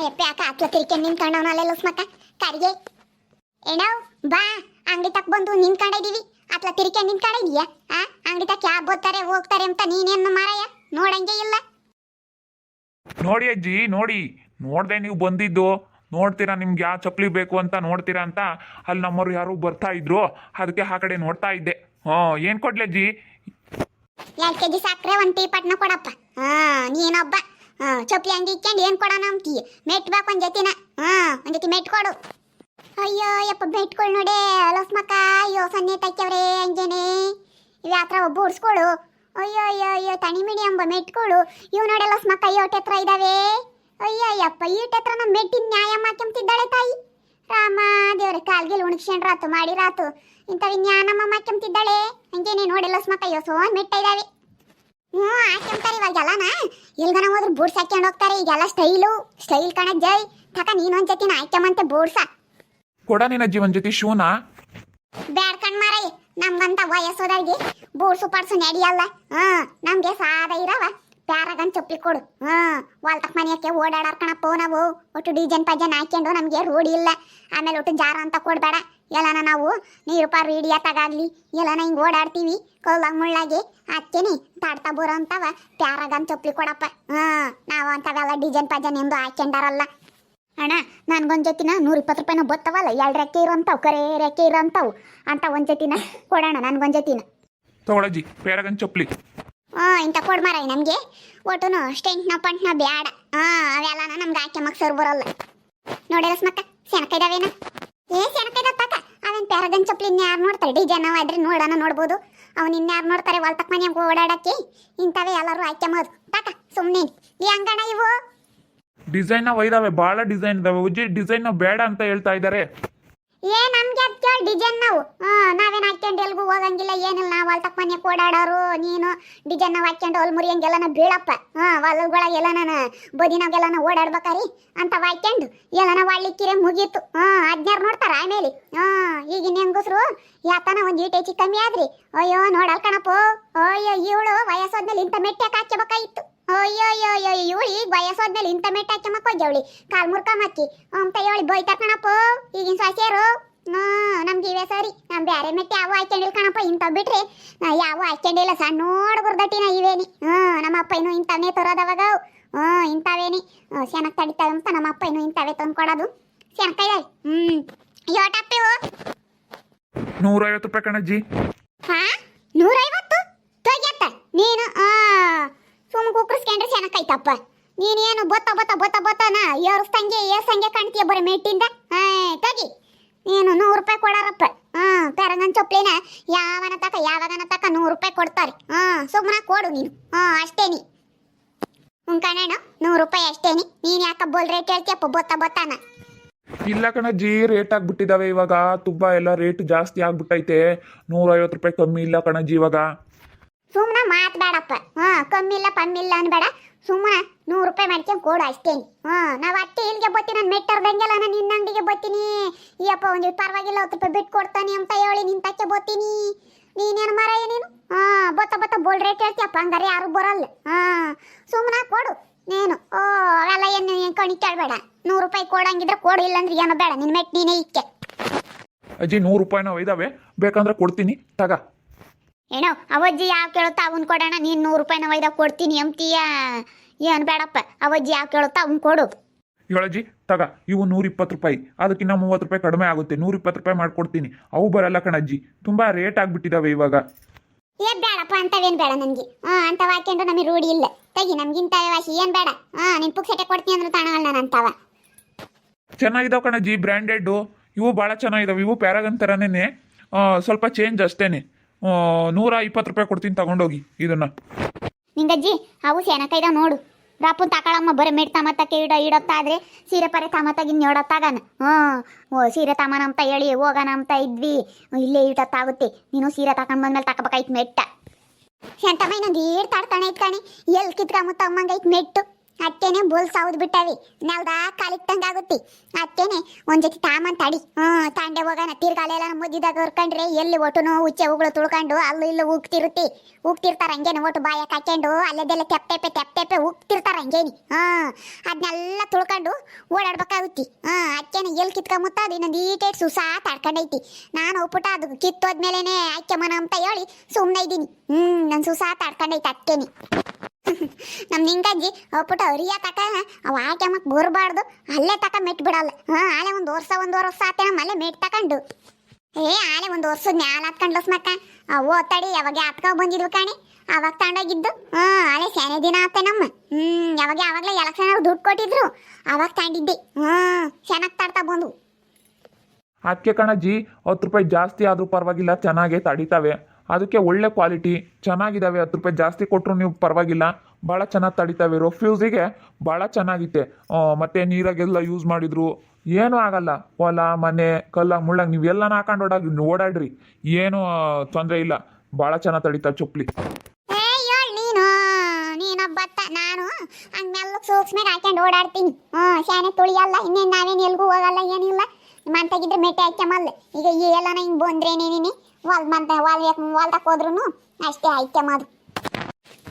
ಅಯ್ಯಪ್ಪ ಯಾಕೆ ಆತ್ಲ ತಿರ್ಕೊಂಡು ನಿಂತ್ಕೊಂಡವನ ಅಲ್ಲೆಲ್ಲ ಮಕ್ಕ ಕರಿಗೆ ಏನವ್ ಬಾ ಅಂಗಡಿ ತಕ್ ಬಂದು ನಿಂತ್ಕೊಂಡಿದೀವಿ ಅತ್ಲ ತಿರ್ಕೊಂಡು ನಿಂತ್ಕೊಂಡಿದೀಯ ಆ ಅಂಗಡಿ ತಕ್ ಯಾ ಬೋತಾರೆ ಹೋಗ್ತಾರೆ ಅಂತ ನೀನೇನು ಮಾರಾಯ? ನೋಡಂಗೆ ಇಲ್ಲ. ನೋಡಿ ಅಜ್ಜಿ ನೋಡಿ. ನೋಡ್ದೆ ನೀವು ಬಂದಿದ್ದು. ನೋಡ್ತೀರಾ ನಿಮ್ಗೆ ಯಾವ ಚಪ್ಪಲಿ ಬೇಕು ಅಂತ ನೋಡ್ತೀರಾ ಅಂತ? ಅಲ್ಲಿ ನಮ್ಮವ್ರು ಯಾರು ಬರ್ತಾ ಇದ್ರು. ಅದಕ್ಕೆ ಆ ಕಡೆ ನೋಡ್ತಾ ಇದ್ದೆ. ಹ್ಞೂ ಏನು ಕೊಡ್ಲಿ ಅಜ್ಜಿ? ಎರಡು ಕೆ ಜಿ ಸಕ್ಕರೆ ಒಂದು ಟೀ ಪಟ್ನ ಕೊಡಪ್ಪ. ಹಾ ನೀನೊಬ್ಬ. ಹಾ ಚಪ್ಪಲಿ ಅಂಗಡಿ ಇಕ್ಕೊಂಡು ಏನು ಕೊಡೋಣ ಅಂತೀಯ ಮೆಟ್ಬೇಕು ಒಂದು ಜೊತಿನ. ಹಾ, ಒಂದು ಜೊತೆ ಮೆಟ್ ಕೊಡು. ಅಯ್ಯೋ, ಯಪ್ಪ ಮೆಟ್ಕೊಳ್ ನೋಡೆ. ಲೋಸ್ ಮಕ್ಕ, ಅಯ್ಯೋ, ಸನ್ನೆ ತಕ್ಕವ್ರೆ ಹಂಗೇನೆ ಇವ ಹತ್ರ ಒಬ್ಬ ಉಡ್ಸ್ಕೊಳು ಅಯ್ಯೋ ಅಯ್ಯೋ ಅಯ್ಯೋ ತನಿ ಮಿಡಿ ಎಂಬ ಮೆಟ್ಕೊಳು ಇವ್ ನೋಡಿ ಲೋಸ್ ಮಕ್ಕ ಯೋಟ್ ಹತ್ರ ಇದಾವೆ. ಅಯ್ಯೋ ಅಯ್ಯಪ್ಪ ಈಟ್ ಹತ್ರ ನಮ್ಮ ಮೆಟ್ಟಿನ ನ್ಯಾಯ ಮಾಕ್ಯಂತಿದ್ದಾಳೆ ತಾಯಿ. ರಾಮ, ದೇವ್ರೆ, ಕಾಲ್ಗಿಲ್ ಉಣ್ಸ್ಕೊಂಡ್ರಾತು ಮಾಡಿರಾತು ಇಂಥವು ಜ್ಞಾನಮ್ಮ ಮಾಕ್ಯಂತಿದ್ದಾಳೆ ಹಂಗೇನೆ ನೋಡಿ ಲೋಸ್ ಮಕ್ಕ, ಅಯ್ಯೋ, ಸೋನ್ ಮೆಟ್ಟ ಇದಾವೆ. ಹ್ಞೂ ಹಾಕ್ಯಂತಾರೆ ಇವಾಗೆಲ್ಲನ ಇಲ್ಗನ ಹೋದ್ರೆ ಬೂಡ್ಸ್ ಹಾಕ್ಯಂಡ್ ಹೋಗ್ತಾರೆ ಈಗೆಲ್ಲ ಸ್ಟೈಲು ಸ್ಟೈಲ್ ಕಣ ಜೈ. ತಕ ನೀನೊಂದ್ ಜೊತೆ ಹಾಕ್ಯಂಬಂತೆ ಬೂಡ್ಸ ಕೊಡ ನಿನ್ನ ಒಂದು ಜೊತೆ ಶೂನ. ಬ್ಯಾಡ್ಕಂಡ್ ಮಾರಯ್ಯ ನಮ್ಗಂತ ವಯಸ್ಸೋದವ್ರಿಗೆ ಬೂಡ್ಸು ಪಾಡ್ಸು ನಡೆಯಲ್ಲ. ಹಾ ನಮ್ಗೆ ಸಾದ ಇರವ. ಪ್ಯಾರಗನ್ ಚಪ್ಪಲಿ ಕೊಡು. ಹಾ ವಾಲ್ತಕ್ ಮನೆಯಕ್ಕೆ ಓಡಾಡಾರ್ ಕಣಪ್ಪ ನಾವು. ಒಟ್ಟು ಡಿಜನ್ ಪಜನ್ ಹಾಕ್ಯಂಡು ನಮ್ಗೆ ರೂಢಿ ಇಲ್ಲ. ಆಮೇಲೆ ಒಟ್ಟು ಜಾರ ಅಂತ ಕೊಡ್ಬೇಡ. ಎಲ್ಲನ ನಾವು ನೀರು ಪಾರು ಹಿಡಿಯತ್ತಾಗಲಿ ಎಲ್ಲನ ಹಿಂಗೆ ಓಡಾಡ್ತೀವಿ ಕೌಲಾಗ ಮುಳ್ಳಾಗಿ. ಹಾಕ್ತೀನಿ ತಾಡ್ತಾ ಬರೋ ಅಂತವ ಪ್ಯಾರಾಗನ್ ಚೊಪ್ಲಿ ಕೊಡಪ್ಪ. ಹಾ ನಾವು ಅಂತವೆಲ್ಲ ಡಿಜನ್ ಪಜನ್ ಎಂದು ಹಾಕ್ಯಂಡಾರಲ್ಲ. ಅಣ್ಣ ನನ್ಗೊಂದ್ ಜೊತಿನ ನೂರ ಇಪ್ಪತ್ತು ರೂಪಾಯಿನ ಬತ್ತವಲ್ಲ ಎರಡು ರೆಕ್ಕೆ ಇರೋಂಥವು ಕರೆ ರೆಕ್ಕೆ ಇರೋಂಥವು. ಅಂತ ಒಂದ್ ಜೊತಿನ ಕೊಡೋಣ ನನ್ಗೊಂದ್ ಜೊತಿನ. ತಗೊಳಜ್ಜಿ ಪ್ಯಾರಗನ್ ಚೊಪ್ಲಿ ಹಾ ಇಂಥ ಕೊಡ್ ಮಾರಾಯ ನಮಗೆ. ಒಟ್ಟುನು ಸ್ಟೆಂಟ್ನ ಪಂಟ್ನ ಬ್ಯಾಡ. ಹಾ ಅವೆಲ್ಲನ ನಮ್ಗೆ ಆಕೆ ಮಕ್ ಸರ್ ಬರಲ್ಲ. ನೋಡಿ ಮಕ್ಕ ಸೆನಕ ಇದಾವೇನ ಏ ಸೆನಕ ತಕ ಅವನ್ ಪ್ಯಾರಗನ್ ಚಪ್ಪಲಿ ಇನ್ಯಾರು ನೋಡ್ತಾರೆ? ಡಿ ಜನ ಆದ್ರೆ ನೋಡೋಣ, ನೋಡ್ಬೋದು. ಅವ್ನು ಇನ್ಯಾರು ನೋಡ್ತಾರೆ? ಹೊಲ್ತಕ್ ಮನೆಯಾಗ ಓಡಾಡಕ್ಕೆ. ಇಂಥವೇ ಎಲ್ಲರೂ ಆಯ್ಕೆ ಮಾಡೋದು. ತಕ ಸುಮ್ಮನೆ ಈ ಅಂಗಣ ಇವು? ಡಿಸೈನ್ ಒಯ್ದಾವೆ ಬಹಳ ಡಿಸೈನ್ ಇದಾವೆ. ಉಜ್ಜಿ, ಡಿಸೈನ್ ಬೇಡ ಅಂತ ಹೇಳ್ತಾ ಇದ್ದಾರೆ ಏ, ನಮ್ಗೆ ಅದ್ ಕೇಳಿ ಡಿಸೈನ್ ನಾವು. ನಾವೇನು ಹಾಕ್ಕೊಂಡು ಎಲ್ಗೂ ಹೋಗಂಗಿಲ್ಲ, ಏನಿಲ್ಲ, ನಾವು ಹೊಲ್ತಕ್ ಮನೆ ಓಡಾಡೋರು, ನೀನು ಡಿಸೈನ್ ನಾವು ಹಾಕ್ಕೊಂಡು ಹೊಲ್ ಮುರಿಯಂಗೆಲ್ಲನ ಬೀಳಪ್ಪ. ಹಾ ನಾನು ಬದಿನಾಗೆಲ್ಲ ಬದಿನಾಗೆಲ್ಲನ ಓಡಾಡ್ಬೇಕಾರಿ? ಅಂತ ಹಾಕ್ಕೊಂಡು ಎಲ್ಲನ ಒಳ್ಳಿಕ್ಕಿರೆ ಮುಗೀತು. ಹಾ ಹದಿನಾರು ನೋಡ್ತಾರ ಆಮೇಲೆ. ಹಾಂ ಈಗಿನ ಹೆಂಗಸ್ರು ಯಾತನ ಒಂದು ಈಟ್ ಹೆಚ್ಚಿ ಕಮ್ಮಿ ಆದ್ರಿ. ಅಯ್ಯೋ, ನೋಡಲ್ ಕಣಪ್ಪ. ಅಯ್ಯೋ, ಇವಳು ವಯಸ್ಸಾದ್ಮೇಲೆ ಇಂಥ ಮೆಟ್ಟೆ ಹಾಕ್ಯಬೇಕಾಗಿತ್ತು ಅಯ್ಯೋ ಈಗ ವಯಸ್ಸಾದ್ಮೇಲೆ ಇಂಥ ಮೆಟ್ಟ ಹಾಕಿ ಮಕ್ಕೋಜವಳಿ ಕಾಲ್ ಮುರ್ಕೊಂಬಕ್ಕಿ ಅಂತ ಹೇಳಿ ಬೈತಾರ ಕಣಪ್ಪ. ಈಗಿನ ಸೊಸೆಯರು. ನಮ್ಗೆ ಇವೇ ಸರಿ. ನಮ್ ಬ್ಯಾರೆ ಮೆಟ್ಟಿ ಯಾವ ಹಾಕ್ಯಂಡಿಲ್ಲ ಕಣಪ್ಪ ಇಂಥ ಬಿಟ್ರಿ. ನಾ ಯಾವ ಹಾಕ್ಯಂಡಿಲ್ಲ ಸಣ್ಣ ನೋಡ್ ನಾ ಇವೇನಿ. ಹ್ಮ್ ನಮ್ಮ ಅಪ್ಪ ಇನ್ನು ಇಂಥವನ್ನೇ ತರೋದವಾಗ ಹ್ಞೂ ಇಂಥವೇನಿ. ಸೆನಕ್ ತಡಿತಾವೆ ಅಂತ ನಮ್ಮ ಅಪ್ಪ ಇನ್ನು ಇಂಥವೇ ತಂದು ಕೊಡೋದು ಸೆನಕ ಇದಾವೆ ಹ್ಞೂ ಯೋಟಪ್ಪಿವು ನೂರೈವತ್ತು ರೂಪಾಯಿ ಕಣಜ್ಜಿ ಹಾ? ನೂರೈವತ್ತು? ತೊಗ್ಯತ್ತ ನೀನು ಆ. ಸುಮ್ಮ ಕುಕ್ಕರ್ಸ್ಕೊಂಡ್ರೆ ಚೆನ್ನಾಗೈತಪ್ಪ ನೀನೇನು ಬೊತ್ತ ಬೊತ್ತ ಬೊತ್ತ ಬೊತ್ತನ? ಏರ್ಸ್ತಂಗೆ ಏರ್ಸಂಗೆ ಕಾಣ್ತೀಯ ಬರೀ ಮೆಟ್ಟಿಂದ ಹಾ, ತಗಿ. ನೀನು ನೂರು ರೂಪಾಯಿ ಕೊಡಾರಪ್ಪ. ಹಾ, ಪೆರಂಗನ್ ಚೊಪ್ಲಿನ ಯಾವನ ತಕ, ಯಾವಾಗನ ತಕ ನೂರು ರೂಪಾಯಿ ಕೊಡ್ತಾರೆ. ಹಾ ಸುಮ್ಮನೆ ಕೊಡು ನೀನು. ಹಾ ಅಷ್ಟೇನಿ ನೀ. ಕಣೇನು, ನೂರು ರೂಪಾಯಿ ಅಷ್ಟೇನಿ ನೀನು ಯಾಕ ಬೋಲ್ ರೇಟ್ ಹೇಳ್ತೀಯಪ್ಪ, ಬೊತ್ತ ಬೊತ್ತನ? ಇಲ್ಲ ಕಣಜ್ಜಿ ರೇಟ್ ಆಗ್ಬಿಟ್ಟಿದಾವೆ ಇವಾಗ. ತುಂಬ ಎಲ್ಲ ರೇಟ್ ಜಾಸ್ತಿ ಆಗ್ಬಿಟ್ಟೈತೆ. ನೂರೈವತ್ತು ರೂಪಾಯಿ ಕಮ್ಮಿ ಇಲ್ಲ ಕಣಜ್ಜಿ ಇವಾಗ. ಸುಮ್ಮನೆ ಮಾತು ಬೇಡಪ್ಪ ಹಾ, ಕಮ್ಮಿಲ್ಲ ಪಮ್ಮಿಲ್ಲ ಅನ್ಬೇಡ. ಸುಮ್ಮನೆ ನೂರು ರೂಪಾಯಿ ಮಾಡ್ಕೊಂಡು ಕೊಡು ಅಷ್ಟೇನಿ. ಹಾ, ನಾವು ಅಟ್ಟೆ ಇಲ್ಲಿಗೆ ಬತ್ತೀನಿ ನಾನು ಮೆಟ್ಟರ್ದಂಗೆಲ್ಲ ನಾನು ನಿನ್ನ ಅಂಗಡಿಗೆ ಬರ್ತೀನಿ ಅಪ್ಪ ಒಂದು ಪರವಾಗಿಲ್ಲ, ಹತ್ತು ರೂಪಾಯಿ ಬಿಟ್ಟು ಕೊಡ್ತಾನೆ ಅಂತ ಹೇಳಿ ನಿನ್ ತಕ್ಕೆ ಬತ್ತೀನಿ. ನೀನೇನು ಮರ ನೀನು? ಹಾ, ಬತ್ತ ಬತ್ತ ಬೋಲ್ ರೇಟ್ ಹೇಳ್ತೀಯಪ್ಪ ಹಂಗಾರೆ ಯಾರು ಬರಲ್ಲ. ಹಾ ಸುಮ್ಮನೆ ಕೊಡು. ನೀನು, ಓ, ಅವೆಲ್ಲ ಏನು ಕಣಿ ಕೇಳಬೇಡ. ನೂರು ರೂಪಾಯಿ ಕೊಡಂಗಿದ್ರೆ ಕೊಡು, ಇಲ್ಲಂದ್ರೆ ಏನೋ ಬೇಡ. ನಿನ್ನ ಮೆಟ್ ನೀನೇ ಇಕ್ಕೆ. ಅಜ್ಜಿ, ನೂರು ರೂಪಾಯಿನ ಇದಾವೆ. ಬೇಕಂದ್ರೆ ಕೊಡ್ತೀನಿ. ತಗ. ಏನೋ ಅವಜ್ಜಿ ಯಾವ ಕೇಳುತ್ತಾ ಅವನ್ ಕೊಡೋಣ ನೀನು ನೂರು ರೂಪಾಯಿನ ಇದಾಗ ಕೊಡ್ತೀನಿ ಅಂತೀಯ? ಏನು ಬೇಡಪ್ಪ ಅವಜ್ಜಿ ಯಾವ ಕೇಳುತ್ತಾ ಅವನ್ ಕೊಡು. ಹೇಳಜ್ಜಿ ತಗ ಇವು ನೂರ ಇಪ್ಪತ್ತು ರೂಪಾಯಿ. ಅದಕ್ಕಿಂತ ಮೂವತ್ತು ರೂಪಾಯಿ ಕಡಿಮೆ ಆಗುತ್ತೆ ನೂರ ಇಪ್ಪತ್ತು ರೂಪಾಯಿ ಮಾಡ್ಕೊಡ್ತೀನಿ. ಅವು ಬರಲ್ಲ ಕಣಜ್ಜಿ ತುಂಬ ರೇಟ್ ಆಗ್ಬಿಟ್ಟಿದಾವೆ ಇವಾಗ. ಏ ಬೇಡಪ್ಪ ಅಂತವೇನು ಬೇಡ ನನಗೆ. ಹಾಂ ಅಂತ ಹಾಕ್ಕೊಂಡು ನಮಗೆ ರೂಢಿ ಇಲ್ಲ. ತೆಗಿ ನಮ್ಗಿಂತ ವಾಸಿ ಏನು ಬೇಡ. ಹಾಂ ನಿನ್ ಪುಕ್ಸಟೆ ಕೊಡ್ತೀನಿ ಅಂದ್ರೆ ತಾಣಲ್ಲ ನಾನು ಅಂತವ ಚೆನ್ನಾಗಿದಾವೆ ಕಣಜ್ಜಿ ಬ್ರ್ಯಾಂಡೆಡ್ಡು ಇವು ಬಹಳ ಚೆನ್ನಾಗಿದಾವೆ ಇವು ಪ್ಯಾರಾಗನ್ ಥರನೇ ಸ್ವಲ್ಪ ಚೇಂಜ್ ಅಷ್ಟೇನೆ. ಆ, ನೂರ ಇಪ್ಪತ್ತು ರೂಪಾಯಿ ಕೊಡ್ತೀನಿ, ತಗೊಂಡೋಗಿ ಇದನ್ನ. ನಿಂಗಜ್ಜಿ ಅವು ಸೇನಕೈದ ನೋಡು. ರಾಪುನ್ ತಕಳಮ್ಮ ಬರೀ ಮೆಟ್ ತಮತ್ತಕ್ಕೆ ಇಡ ಇಡತ್ತಾದ್ರೆ ಸೀರೆ ಪರೆ ತಮತ್ತಾಗಿ ನೋಡತ್ತಾಗನ. ಓ, ಸೀರೆ ತಮನ ಅಂತ ಹೇಳಿ ಹೋಗೋಣ ಅಂತ ಇದ್ವಿ. ಇಲ್ಲೇ ಇಡತ್ತಾಗುತ್ತೆ ನೀನು ಸೀರೆ ತಕೊಂಡ್ ಬಂದ್ಮೇಲೆ ತಕಬೇಕಾಯ್ತು ಮೆಟ್ಟ. ಶಾಂತಮ್ಮ ಇನ್ನೊಂದು ಏಡ್ ತಾಡ್ತಾನೆ ಇಟ್ಕಾಣಿ ಎಲ್ಲಿ ಕಿತ್ಕೊಂಬತ್ತ ಅಮ್ಮಂಗೈತ್ ಮೆಟ್ಟು. ಅಕ್ಕೇನೆ ಬೋಲ್ ಸಾವ್ದು ಬಿಟ್ಟವಿ. ನಾವ್ದಾ ಕಾಲಿಟ್ಟಂಗ ಆಗುತ್ತಿ ಅಕ್ಕೇನೆ ಒಂದ್ ಜೊತೆ ತಾಮನ್ ತಡಿ. ಹ್ಮ್ ತಾಂಡೆ ಹೋಗೋಣ ತಿರ್ಗಾಲೆಲ್ಲ ಮುದ್ದಿದಾಗ ಹೊರ್ಕಂಡ್ರೆ ಎಲ್ಲಿ ಒಟ್ಟುನು ಉಚ್ಚೆ ಉಗುಳು ತುಳ್ಕೊಂಡು ಅಲ್ಲೂ ಇಲ್ಲೂ ಉಗ್ತಿರುತ್ತಿ. ಉಗ್ತಿರ್ತಾರ ಹಂಗೇನೆ ಒಟ್ಟು ಬಾಯಕ್ ಹಾಕೊಂಡು ಅಲ್ಲೆದೆಲ್ಲ ತೆಪ್ ತೆಪ್ಪೆಪ್ಪೆ ತೆಪ್ ತೆಪ್ಪೆ ಉಗ್ತಿರ್ತಾರ ಹಂಗೇನಿ. ಹಾ ಅದನ್ನೆಲ್ಲ ತುಳ್ಕೊಂಡು ಓಡಾಡ್ಬೇಕಾಗುತ್ತಿ. ಹ್ಮ್ ಅಕ್ಕೇನೆ ಎಲ್ಲಿ ಕಿತ್ಕೊಂಬುತ್ತ ಅದು ಇನ್ನೊಂದು ಈಟೇಟ್ ಸುಸಾ ತಡ್ಕೊಂಡೈತಿ. ನಾನು ಒಪ್ಪುಟ ಅದು ಕಿತ್ತೋದ್ಮೇಲೆನೆ ಅಕ್ಕೆ ಮನ ಅಂತ ಹೇಳಿ ಸುಮ್ಮನೆ ಇದ್ದೀನಿ. ಹ್ಮ್ ನನ್ ಸುಸಾ ತಡ್ಕೊಂಡೈತಿ ಅಕ್ಕೇನಿ ನಮ್ ನಿಂಗಜ್ಜಿ ಒಪ್ಪುಟ ಅರಿಯ ತಕ, ಅವ ಆಕೆ ಮಕ್ ಬರಬಾರ್ದು ಅಲ್ಲೇ ತಕ ಮೆಟ್ ಬಿಡಲ್ಲ. ಹಾ ಆಳೆ ಒಂದು ವರ್ಷ ಒಂದೂವರೆ ವರ್ಷ ಆತೆ ನಮ್ಮ ಅಲ್ಲೇ ಮೆಟ್ ತಕೊಂಡು. ಏ ಆಳೆ ಒಂದು ವರ್ಷದ ಮ್ಯಾಲ ಹತ್ಕೊಂಡ್ಲಸ್ ಮಕ್ಕ. ಅವು ತಡಿ ಯಾವಾಗ ಹತ್ಕೊ ಬಂದಿದ್ವು ಕಾಣಿ. ಅವಾಗ ತಗೊಂಡೋಗಿದ್ದು ಹಾ ಆಳೆ ಶಾನೆ ದಿನ ಆತ ನಮ್ಮ. ಹ್ಮ್, ಯಾವಾಗ ಯಾವಾಗಲೇ ಎಲೆಕ್ಷನ್ ದುಡ್ಡು ಕೊಟ್ಟಿದ್ರು, ಅವಾಗ ತಗೊಂಡಿದ್ದೆ ಹಾ ಚೆನ್ನಾಗಿ ತಡ್ತಾ ಬಂದು ಅದಕ್ಕೆ ಕಣಜ್ಜಿ, ಹತ್ತು ರೂಪಾಯಿ ಜಾಸ್ತಿ ಆದರೂ ಪರವಾಗಿಲ್ಲ, ಚೆನ್ನಾಗೇ ತಡಿತಾವೆ. ಅದಕ್ಕೆ ಒಳ್ಳೆ ಕ್ವಾಲಿಟಿ ಚೆನ್ನಾಗಿದ್ದಾವೆ ಹತ್ತು ರೂಪಾಯಿ ಜಾಸ್ತಿ ಕೊಟ್ಟರು ನೀವು ಪರವಾಗಿಲ್ಲ. ಭಾಳ ಚೆನ್ನಾಗಿ ತಡಿತಾವೆ ರೊಫ್ಯೂಸಿಗೆ ಭಾಳ ಚೆನ್ನಾಗಿತ್ತೆ ಮತ್ತು ನೀರಾಗೆಲ್ಲ ಯೂಸ್ ಮಾಡಿದ್ರು. ಏನೂ ಆಗಲ್ಲ. ಹೊಲ, ಮನೆ, ಕಲ್ಲ ಮುಳ್ಳಂಗ ನೀವೆಲ್ಲನ ಹಾಕೊಂಡು ಓಡಾಡಿ, ಓಡಾಡ್ರಿ. ಏನೂ ತೊಂದರೆ ಇಲ್ಲ. ಭಾಳ ಚೆನ್ನಾಗಿ ತಡಿತಾವೆ ಚಪ್ಪಲಿ. ನೀನು? ನೀನೊಬ್ಬತ್ತ ನಾನು? ಹಂಗ್ ಮೆಲ್ಲಗ್ ಸೂಕ್ಷ್ಮಾಗ ಹಾಕೊಂಡು ಓಡಾಡ್ತೀನಿ. ಹ್ಮ್ ಶಾನೆ ತುಳಿಯಲ್ಲ, ಇನ್ನೇನ್ ನಾವೇನ್ ಹೋಗಲ್ಲ, ಏನಿಲ್ಲ. ಮಂತಾಗಿದ್ರೆ ಮೆಟ್ಟೆ ಹಾಕ್ಯಮಲ್ಲ. ಈಗ ಎಲ್ಲನ ಹಿಂಗೆ ನೀನಿ ಹೊಲ್ ಮಂತ ಹೊಲ್ ಹೊಲ್ದಕ್ ಹೋದ್ರು ಅಷ್ಟೇ ಹಾಕ್ಯಮದು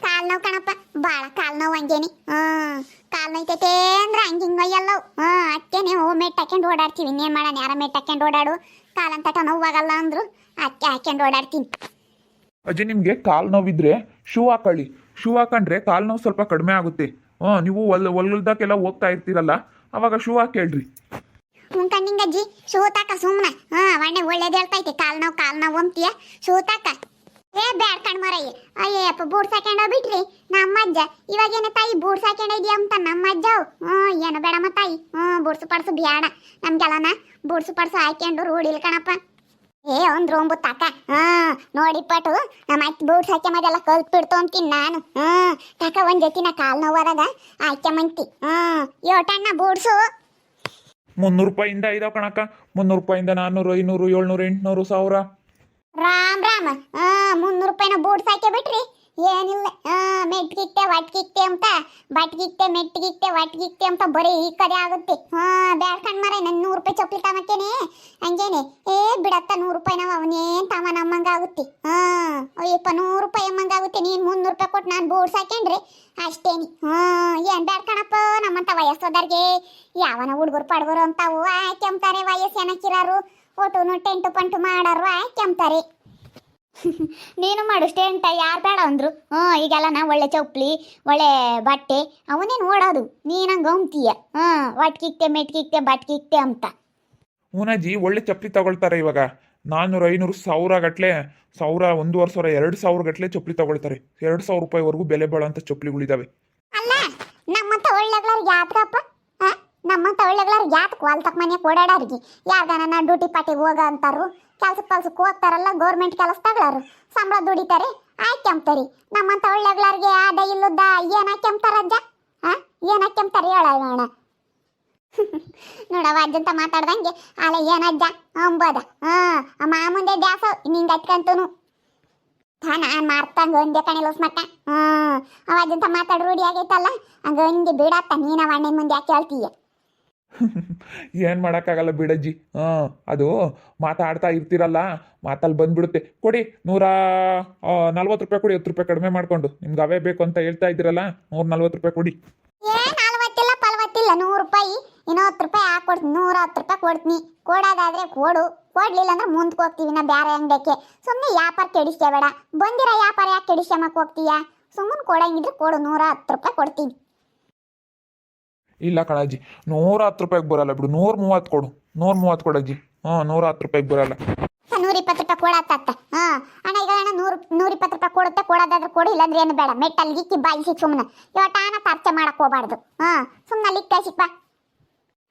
ಕಾಲ್ ನೋವು ಕಣಪ್ಪ ಭಾಳ ಕಾಲ್ ನೋವು ಹಂಗೇನಿ. ಹಾ, ಕಾಲ್ ನೋಯ್ತೈತೆ ಅಂದ್ರೆ ಹಂಗೆ ಹಿಂಗೆ ಒಯ್ಯಲ್ಲ ಹ್ಮ್ ಅಕ್ಕೇನೆ ಹೋ ಮೆಟ್ ಹಾಕೊಂಡು ಓಡಾಡ್ತೀವಿ, ಇನ್ನೇನ್ ಮಾಡೋಣ? ಯಾರ ಮೆಟ್ ಹಾಕೊಂಡು ಓಡಾಡು? ಕಾಲಂತಟ ನೋವಾಗಲ್ಲ ಅಂದ್ರು, ಅಕ್ಕೆ ಹಾಕೊಂಡು ಓಡಾಡ್ತೀನಿ. ಅಜ್ಜಿ, ನಿಮಗೆ ಕಾಲು ನೋವಿದ್ರೆ ಶೂ ಹಾಕೊಳ್ಳಿ. ಶೂ ಹಾಕೊಂಡ್ರೆ ಕಾಲು ನೋವು ಸ್ವಲ್ಪ ಕಡಿಮೆ ಆಗುತ್ತೆ. ಹಾಂ, ನೀವು ಹೊಲ್ ಹೊಲ್ದಾಗೆಲ್ಲ ಹೋಗ್ತಾ ಇರ್ತೀರಲ್ಲ, ಅವಾಗ ಶೂ ಹಾಕೇಳ್ರಿ ಮುಂಕಂಡಿಂಗಜ್ಜಿ ಸೋತಾಕ ಸುಮ್ಮನೆ ಹಾ, ವಣ್ಣೆ ಒಳ್ಳೇದು ಹೇಳ್ತಾ ಹೇಳ್ತೈತಿ ಕಾಲ್ ನೋವು ಕಾಲ್ ನೋವು ಅಂತೀಯ. ಸೋತಾಕ. ಏ, ಬ್ಯಾಡ್ ಕಣ್ ಮರಯ್ಯ ಅಯ್ಯಪ್ಪ ಬೂಡ್ಸ ಸಾಕೊಂಡ ಬಿಟ್ರಿ. ನಮ್ಮ ಅಜ್ಜ ಇವಾಗ ಏನ ತಾಯಿ ಬೂಡ್ಸ ಸಾಕೊಂಡ ಇದೆಯಾ ಅಂತ ನಮ್ಮ ಅಜ್ಜ ಹ್ಞೂ, ಏನು ಬೇಡಮ್ಮ ತಾಯಿ. ಹ್ಞೂ, ಬುಡ್ಸು ಪಡ್ಸು ಬ್ಯಾಡ. ನಮ್ಗೆಲ್ಲನ ಬೂಡ್ಸು ಪಡ್ಸು ಹಾಕ್ಯಂಡು ರೂಢಿಲ್ ಕಣಪ್ಪ. ಏ, ಒಂದ್ ರೋಂಬು ತಾಕ ಹಾ ನೋಡಿ ಪಟು. ನಮ್ಮ ಅತ್ತಿ ಬೂಟ್ಸ್ ಹಾಕ್ಯಮದೆಲ್ಲ ಕಲ್ತ್ ಬಿಡ್ತು ಅಂತೀನಿ ನಾನು. ಹ್ಮ್ ತಾಕ ಒಂದ್ ನಾ ಕಾಲ್ ನೋವಾದಾಗ ಮಂತಿ ಹ್ಮ್ ಯೋಟಣ್ಣ, ಬೂಡ್ಸು. ಮುನ್ನೂರು ರೂಪಾಯಿಂದ ಇದಾವ ಕಣಕ್ಕ. ಮುನ್ನೂರು ರೂಪಾಯಿಂದ ನಾನ್ನೂರು ಐನೂರು, ಏಳ್ನೂರು, ಎಂಟುನೂರು, ಸಾವಿರ. ರಾಮ್ ರಾಮ್. ಮುನ್ನೂರು ರೂಪಾಯಿನ ಬೂಟ್ ಸಾಕೆ ಬಿಟ್ರಿ ಏನಿಲ್ಲ. ಆ ಮೆಟ್ಗಿತ್ತೆ ಒಟ್ಗಿತ್ತೆ ಅಂತ ಬಟ್ಗಿತ್ತೆ ಮೆಟ್ಗಿತ್ತೆ ಒಟ್ಗಿತ್ತೆ ಅಂತ ಬರೀ ಈ ಕಡೆ ಆಗುತ್ತೆ. ಹಾ ಬ್ಯಾಡ್ಕಂಡ್ ಮರ ನನ್ ನೂರು ರೂಪಾಯಿ ಚೊಕ್ಲಿ ತಮಕ್ಕೇನೆ ಹಂಗೇನೆ, ಏ, ಬಿಡತ್ತ ನೂರು ರೂಪಾಯಿ ನಾವು ಅವನೇನ್ ತಮ ನಮ್ಮಂಗ ಆಗುತ್ತೆ. ಹಾ, ಅಯ್ಯಪ್ಪ, ನೂರು ರೂಪಾಯಿ ಅಮ್ಮಂಗ ಆಗುತ್ತೆ. ನೀನ್ ಮುನ್ನೂರು ರೂಪಾಯಿ ಕೊಟ್ಟು ನಾನು ಬೋರ್ಡ್ ಸಾಕೊಂಡ್ರೆ ಅಷ್ಟೇನಿ. ಹಾ, ಏನ್ ಬ್ಯಾಡ್ಕಣಪ್ಪ ನಮ್ಮಂತ ವಯಸ್ಸೋದರ್ಗೆ ಯಾವನ ಹುಡುಗರು ಪಡ್ಗರು ಅಂತಾವು ಅಂತಾರೆ ವಯಸ್ಸು ಏನಕ್ಕಿರಾರು ಟೆಂಟ್ ಟೆಂಟು ಪಂಟು ಮಾಡಾರು ಆಯ್ಕೆಂಬ್ತಾರೆ ನೀನು ಮಾಡು ಸ್ಟೇಂಟ ಯಾರು ಬೇಡ ಅಂದ್ರು. ಹ್ಞೂ ಈಗೆಲ್ಲ ನಾ ಒಳ್ಳೆ ಚಪ್ಪಲಿ ಒಳ್ಳೆ ಬಟ್ಟೆ ಅವನೇನು ಓಡೋದು ನೀನಂಗೆ ಹೊಂತೀಯ ಹ್ಞೂ ಒಟ್ಕಿಕ್ತೆ ಮೆಟ್ಕಿಕ್ತೆ ಬಟ್ಕಿಕ್ತೆ ಅಂತ. ಹೂನಾಜಿ ಒಳ್ಳೆ ಚಪ್ಪಲಿ ತಗೊಳ್ತಾರೆ ಇವಾಗ. ನಾನ್ನೂರು ಐನೂರು ಸಾವಿರ ಗಟ್ಲೆ ಸಾವಿರ ಒಂದೂವರೆ ಸಾವಿರ ಎರಡು ಸಾವಿರ ಗಟ್ಲೆ ಚಪ್ಪಲಿ ತಗೊಳ್ತಾರೆ. ಎರಡು ಸಾವಿರ ರೂಪಾಯಿವರೆಗೂ ಬೆಲೆ ಬಾಳೋಂಥ ಚಪ್ಪಲಿಗಳಿದಾವೆ ಅಲ್ಲ ನಮ್ಮಂತ ಒಳ್ಳೆಗ್ಲಾರ್ಗೆ ಯಾತಕಪ್ಪ? ನಮ್ಮಂತ ಒಳ್ಳೆಗ್ಲಾರ್ಗೆ ಯಾತಕ್ಕೆ ಹೊಲ್ತಕ್ ಮನೆ ಓಡಾಡೋರಿಗೆ ಯಾರ್ದಾನ ಡ್ಯೂಟಿ ಪಾಟಿಗೆ ಹೋಗ ಅಂತಾರು ಕೆಲ್ಸಕ್ಕೆ ಕೆಲ್ಸಕ್ಕೆ ಹೋಗ್ತಾರಲ್ಲ ಗೌರ್ಮೆಂಟ್ ಕೆಲಸ ತಗೊಳ್ಳೋರು ಸಂಬಳ ದುಡಿತಾರೆ ಆಯ್ಕೆಂಬ್ತಾರೆ ನಮ್ಮಂತ ಒಳ್ಳೆಗ್ಲಾರ್ಗೆ ಆದ ಇಲ್ಲದ, ಏನ್ ಹಾಕ್ಯಂಬ್ತಾರಜ್ಜ ಹಾ ಏನ್ ಹಾಕ್ಯಂಬ್ತಾರೆ ಹೇಳ ಅಣ್ಣ ನೋಡವ ಅಜ್ಜಂತ ಮಾತಾಡ್ದಂಗೆ, ಅಲ್ಲ ಏನಜ್ಜ ಅಂಬೋದ. ಹಾ ಮಾಮುಂದೆ ದ್ಯಾಸ, ನಿಂಗೆ ಹತ್ಕಂತನು ಹಾ ನಾನು ಮಾರ್ತಂಗ ಒಂದೇ ಕಣೆ ಲೋಸ್ ಮಟ್ಟ ಹ್ಮ್. ಅವ ಅಜ್ಜಂತ ಮಾತಾಡ್ ರೂಢಿ ಆಗೈತಲ್ಲ, ಹಂಗ ಹಂಗೆ ಬಿಡತ್ತ ನೀನ ಅಣ್ಣನ ಮುಂದೆ ಯಾಕೆ ಹೇಳ್ತೀಯ ಏನು ಮಾಡೋಕ್ಕಾಗಲ್ಲ ಬಿಡಜ್ಜಿ? ಹಾಂ, ಅದು ಮಾತಾಡ್ತಾ ಇರ್ತೀರಲ್ಲ, ಮಾತಲ್ಲಿ ಬಂದ್ಬಿಡುತ್ತೆ. ಕೊಡಿ, ನೂರ ನಲ್ವತ್ತು ರೂಪಾಯಿ ಕೊಡಿ, ಹತ್ತು ರೂಪಾಯಿ ಕಡಿಮೆ ಮಾಡಿಕೊಂಡು. ನಿಮ್ಗೆ ಅವೇ ಬೇಕು ಅಂತ ಹೇಳ್ತಾ ಇದ್ದೀರಲ್ಲ, ನೂರ ನಲ್ವತ್ತು ರೂಪಾಯಿ ಕೊಡಿ. ಫಲವತ್ತಿಲ್ಲ ನೂರು ರೂಪಾಯಿ. ಇನ್ನೂ ಹತ್ತು ರೂಪಾಯಿ ಹಾಕೊಡ್ತೀನಿ ನೂರ ಹತ್ತು ರೂಪಾಯಿ ಕೊಡ್ತೀನಿ. ಕೊಡೋದಾದ್ರೆ ಕೊಡು. ಕೊಡ್ಲಿಲ್ಲ ಅಂದ್ರೆ ಮುಂದಕ್ಕೆ ಹೋಗ್ತೀವಿ ನಾ ಬೇರೆ ಅಂಗಡಿಗೆ ಸುಮ್ಮನೆ ವ್ಯಾಪಾರ ಕೆಡಿಸ್ಕೋಬೇಡ. ಬಂದಿರೋ ವ್ಯಾಪಾರ ಯಾಕೆ ಕೆಡಿಸ್ಕೊಂಬಕ್ ಹೋಗ್ತೀಯ? ಸುಮ್ಮನೆ ಕೊಡಂಗಿದ್ರೆ ಕೊಡು, ನೂರ ಹತ್ತು ರೂಪಾಯಿ ಕೊಡ್ತೀನಿ. ಇಲ್ಲ ಕಣಜ್ಜಿ ನೂರ ಹತ್ತು ರೂಪಾಯಿಗೆ ಬರಲ್ಲ ಬಿಡು, ನೂರ ಮೂವತ್ತು ಕೊಡು, ನೂರ ಮೂವತ್ತು ಕೊಡಜ್ಜಿ ಹ್ಞೂ ನೂರ ಹತ್ತು ರೂಪಾಯಿಗೆ ಬರಲ್ಲ. ನೂರ ಇಪ್ಪತ್ತು ರೂಪಾಯಿ ಕೊಡತ್ತ ಹಾ, ಅಣ್ಣ, ಈಗ ಅಣ್ಣ, ನೂರು ನೂರ ಇಪ್ಪತ್ತು ರೂಪಾಯಿ ಕೊಡುತ್ತೆ, ಕೊಡೋದಾದ್ರೆ ಕೊಡು, ಇಲ್ಲಾಂದ್ರೆ ಏನು ಬೇಡ. ಮೆಟ್ಟಲ್ಲಿ ಗಿಕ್ಕಿ ಬಾಯಿಸಿ ಸುಮ್ಮನೆ ಇವತ್ತು ಅಣ್ಣ ಪರ್ಚೆ ಮಾಡಕ್ಕೆ ಹೋಗ್ಬಾರ್ದು. ಹಾ ಸುಮ್ಮನೆ ಲಿಕ್ಕ ಸಿಕ್ಕ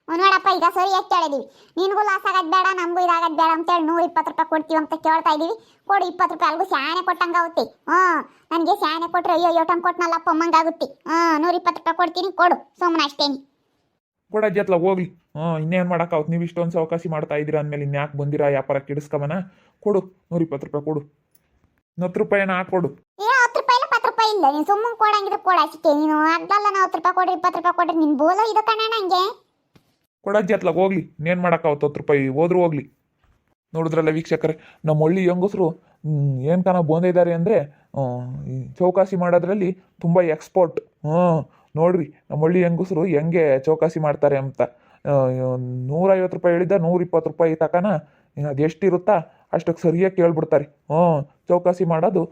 ನೋಡಪ್ಪ ಈಗ ಸರಿ ಎಷ್ಟು ಕೇಳಿದೀವಿ ನಿನಗೂ ಲಾಸ್ ಆಗೋದು ಬೇಡ ನಮಗೂ ಇದಾಗೋದು ಬೇಡ ಅಂತೇಳಿ ನೂರು ಇಪ್ಪತ್ತು ರೂಪಾಯಿ ಕೊಡ್ತೀವಿ ಅಂತ ಕೇಳ್ತಾ ಇದೀವಿ ಕೊಡು ಇಪ್ಪತ್ತು ರೂಪಾಯಿ ಅಲ್ಗೂ ಸ್ಯಾನೆ ಕೊಟ್ಟಂಗಾಗುತ್ತೆ ಹ್ಞೂ ನನಗೆ ಶಾಣೆ ಕೊಟ್ಟರೆ ಅಯ್ಯೋ ಯೋಟಮ್ ಕೊಟ್ಟನಲ್ಲಪ್ಪ ಅಮ್ಮಂಗೆ ಅಮ್ಮಂಗಾಗುತ್ತೆ ಹ್ಞೂ ನೂರ ಇಪ್ಪತ್ತು ರೂಪಾಯಿ ಕೊಡ್ತೀನಿ ಕೊಡು ಸುಮ್ಮನೆ ಅಷ್ಟೇ ಕೊಡೋ ಹತ್ಲ ಹೋಗ್ಲಿ. ಹ್ಞೂ ಇನ್ನೇನು ಮಾಡೋಕ್ಕಾಗುತ್ತೆ? ನೀವು ಇಷ್ಟೊಂದು ಸಾವಕಾಸಿ ಮಾಡ್ತಾ ಇದ್ದೀರಾ ಅಂದಮೇಲೆ ಇನ್ಯಾಕೆ ಬಂದಿರಾ ವ್ಯಾಪಾರ ಕೆಡಿಸ್ಕೊಂಬನ ಕೊಡು ನೂರ ಇಪ್ಪತ್ತು ರೂಪಾಯಿ ಕೊಡು. ಹತ್ತು ರೂಪಾಯಿನ ಹಾಕೊಡು ಏ ಹತ್ತು ರೂಪಾಯಿ ಇಲ್ಲ ಪತ್ತು ರೂಪಾಯಿ ಇಲ್ಲ ನೀನು ಸುಮ್ಮನೆ ಕೊಡಂಗಿದ್ರೆ ಕೊಡ ಅಷ್ಟೇ. ನೀನು ಅರ್ಧಲ್ಲ ನಾವು ಹತ್ತು ರೂಪಾಯಿ ಕೊಡ್ರಿ ಇಪ್ಪತ್ತು ರೂಪಾಯಿ ಕೊಡ್ರಿ ನಿನ್ ಬೋಲೋ ಇದು ಕಣ್ಣ ನಂಗೆ ಕೊಡಜ್ಜಿ ಅತ್ಲಾಗ ಹೋಗ್ಲಿ. ಇನ್ನೇನು ಮಾಡೋಕ್ಕಾವತ್ತು ಹತ್ತು ರೂಪಾಯಿ? ಹೋದ್ರೂ ಹೋಗ್ಲಿ. ನೋಡಿದ್ರಲ್ಲ ವೀಕ್ಷಕರೇ, ನಮ್ಮ ಹಳ್ಳಿ ಹೆಂಗಸರು ಏನು ಕಾಣ ಬಂದಿದ್ದಾರೆ ಅಂದರೆ ಚೌಕಾಸಿ ಮಾಡೋದ್ರಲ್ಲಿ ತುಂಬ ಎಕ್ಸ್ಪರ್ಟ್ ಹ್ಞೂ ನೋಡ್ರಿ, ನಮ್ಮ ಹಳ್ಳಿ ಹೆಂಗಸರು ಹೆಂಗೆ ಚೌಕಾಸಿ ಮಾಡ್ತಾರೆ ಅಂತ. ನೂರೈವತ್ತು ರೂಪಾಯಿ ಹೇಳಿದ್ದ ನೂರಿಪ್ಪತ್ತು ರೂಪಾಯಿ ತಕನ ಅದು ಎಷ್ಟಿರುತ್ತಾ? ಅಷ್ಟಕ್ಕೆ ಸರಿಯಾಗಿ ಕೇಳ್ಬಿಡ್ತಾರೆ. ಹ್ಞೂ ಚೌಕಾಸಿ ಮಾಡೋದು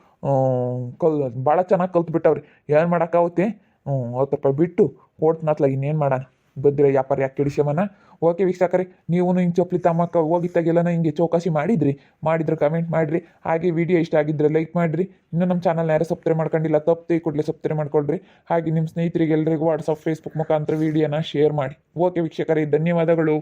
ಕಲ್, ಭಾಳ ಚೆನ್ನಾಗಿ ಕಲ್ತ್ಬಿಟ್ಟವ್ರಿ. ಏನು ಮಾಡೋಕ್ಕಾಗುತ್ತೆ ಹ್ಞೂ ಹತ್ತು ರೂಪಾಯಿ ಬಿಟ್ಟು ಕೊಡ್ತನತ್ಲ ಇನ್ನೇನು ಮಾಡೋಣ? ಬದ್ದಿರ ವ್ಯಾಪಾರ ಯಾಕೆ ಕೆಡಿಸ್ಯವನ? ಓಕೆ ವೀಕ್ಷಕರೇ, ನೀವು ಹಿಂಗೆ ಚಪ್ಪಲಿ ತಮ್ಮಕ್ಕ ಹೋಗಿದ್ದಾಗೆಲ್ಲನ ಹಿಂಗೆ ಚೌಕಾಸಿ ಮಾಡಿದ್ರಿ? ಮಾಡಿದ್ರೆ ಕಮೆಂಟ್ ಮಾಡಿರಿ. ಹಾಗೆ ವಿಡಿಯೋ ಇಷ್ಟ ಆಗಿದ್ರೆ ಲೈಕ್ ಮಾಡಿರಿ. ಇನ್ನೂ ನಮ್ಮ ಚಾನಲ್ನ ಯಾರು ಸಬ್ಸ್ಕ್ರೈಬ್ ಮಾಡ್ಕೊಂಡಿಲ್ಲ, ತಪ್ಪು ಕೂಡಲೇ ಸಬ್ಸ್ಕ್ರೈಬ್ ಮಾಡ್ಕೊಳ್ರಿ. ಹಾಗೆ ನಿಮ್ಮ ಸ್ನೇಹಿತರಿಗೆ ಎಲ್ಲರಿಗೂ ವಾಟ್ಸಪ್ ಫೇಸ್ಬುಕ್ ಮುಖಾಂತರ ವಿಡಿಯೋನ ಶೇರ್ ಮಾಡಿ. ಓಕೆ ವೀಕ್ಷಕರೇ, ಧನ್ಯವಾದಗಳು.